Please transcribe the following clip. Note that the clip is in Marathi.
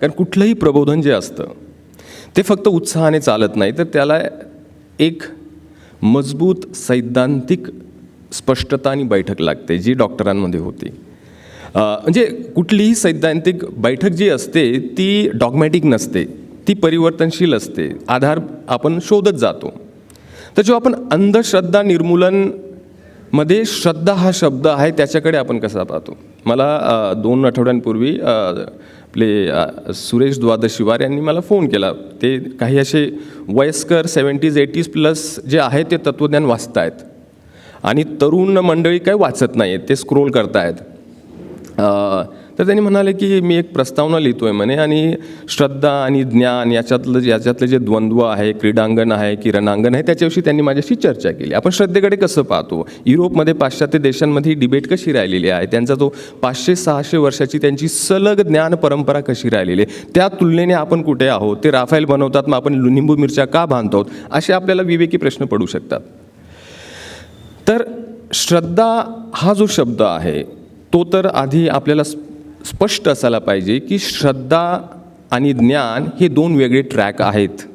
कारण कुठलंही प्रबोधन जे असतं ते फक्त उत्साहाने चालत नाही. तर त्याला एक मजबूत सैद्धांतिक स्पष्टता आणि बैठक लागते जी डॉक्टरांमध्ये होती. म्हणजे कुठलीही सैद्धांतिक बैठक जी असते ती डॉगमॅटिक नसते ती परिवर्तनशील असते आधार आपण शोधत जातो. तर जेव्हा आपण अंधश्रद्धा निर्मूलनमध्ये श्रद्धा हा शब्द आहे त्याच्याकडे आपण कसा पाहतो? मला दोन आठवड्यांपूर्वी आपले सुरेश द्वादशीवार यांनी मला फोन केला. ते काही असे वयस्कर सेवन्टीज एटीज प्लस जे आहे ते तत्त्वज्ञान वाचत आहेत आणि तरुण मंडळी काही वाचत नाही आहेत ते स्क्रोल करतायत. तर त्यांनी म्हणाले की मी एक प्रस्तावना लिहितो आहे म्हणे आणि श्रद्धा आणि ज्ञान याच्यातलं याच्यातलं जे द्वंद्व आहे क्रीडांगण आहे की रणांगण आहे त्याच्याविषयी त्यांनी माझ्याशी चर्चा केली. आपण श्रद्धेकडे कसं पाहतो? युरोपमध्ये पाश्चात्य देशांमध्ये ही डिबेट कशी राहिलेली आहे? त्यांचा तो पाचशे सहाशे वर्षाची त्यांची सलग ज्ञान परंपरा कशी राहिलेली आहे? त्या तुलनेने आपण कुठे आहोत? ते राफेल बनवतात मग आपण लिंबू मिरच्या का बांधतो? असे आपल्याला विवेकी प्रश्न पडू शकतात. तर श्रद्धा हा जो शब्द आहे तो तर आधी आपल्याला स्पष्ट असायला पाहिजे की श्रद्धा आणि ज्ञान हे दोन वेगळे ट्रॅक आहेत.